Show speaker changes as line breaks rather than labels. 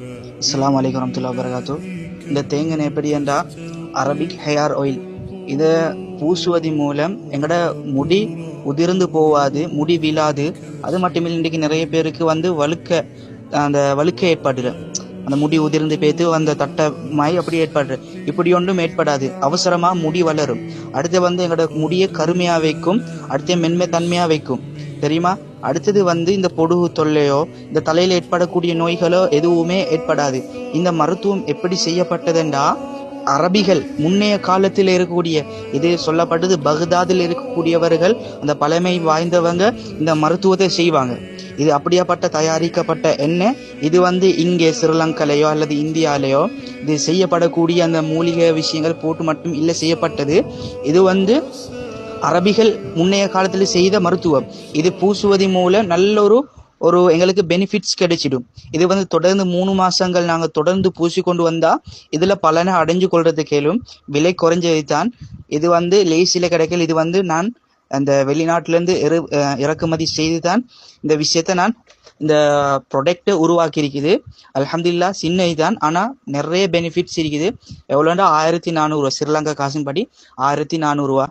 அஸ்லாம் வலைக்கம் வரமத்துல்லா வரகாத்து இந்த தேங்கன் எப்படி என்றா? அரபிக் ஹேர் ஆயில் இதை பூசுவதன் மூலம் எங்களோட முடி உதிர்ந்து போவாது முடி விழாது. அது மட்டுமில்லை இன்றைக்கு நிறைய பேருக்கு வந்து வழுக்க அந்த வழுக்க ஏற்பாடுல அந்த முடி உதிர்ந்து பேத்து அந்த தட்டை மாய் அப்படி ஏற்பாடு. இப்படி ஒன்றும் ஏற்படாது. அவசரமா முடி வளரும். அடுத்து வந்து எங்களோட முடியை கருமையா வைக்கும் அடுத்து மென்மை தன்மையா வைக்கும். தெரியுமா? அடுத்தது வந்து இந்த பொடுகு தொல்லையோ இந்த தலையில் ஏற்படக்கூடிய நோய்களோ எதுவுமே ஏற்படாது. இந்த மருத்துவம் எப்படி செய்யப்பட்டதுண்டா அரபிகள் முன்னைய காலத்தில் இருக்கக்கூடிய இது சொல்லப்பட்டது பகுதாதில் இருக்கக்கூடியவர்கள் அந்த பழமை வாய்ந்தவங்க இந்த மருத்துவத்தை செய்வாங்க. இது அப்படியாப்பட்ட தயாரிக்கப்பட்ட எண்ணெய் இது வந்து இங்கே ஸ்ரீலங்காலேயோ அல்லது இந்தியாலேயோ இது செய்யப்படக்கூடிய அந்த மூலிகை விஷயங்கள் போட்டு மட்டும் இல்லை செய்யப்பட்டது. இது வந்து அரபிகள் முன்னைய காலத்தில் செய்த மருத்துவம். இது பூசுவதன் மூலம் நல்ல ஒரு ஒரு எங்களுக்கு பெனிஃபிட்ஸ் கிடைச்சிடும். இது வந்து தொடர்ந்து மூணு மாசங்கள் நாங்கள் தொடர்ந்து பூசி கொண்டு வந்தா இதுல பலனை அடைஞ்சு கொள்றது கேளும். விலை குறைஞ்சது தான் இது வந்து லேசில கிடைக்கல இது வந்து நான் அந்த வெளிநாட்டிலேருந்து இரு இறக்குமதி செய்து தான் இந்த விஷயத்தை நான் இந்த ப்ரொடக்ட் உருவாக்கி இருக்குது அலமதுல்லா சின்ன இதுதான் ஆனால் நிறைய பெனிஃபிட்ஸ் இருக்குது. எவ்வளோண்டா ஆயிரத்தி நானூறுரூவா ஸ்ரீலங்கா காசின்படி ஆயிரத்தி நானூறுரூவா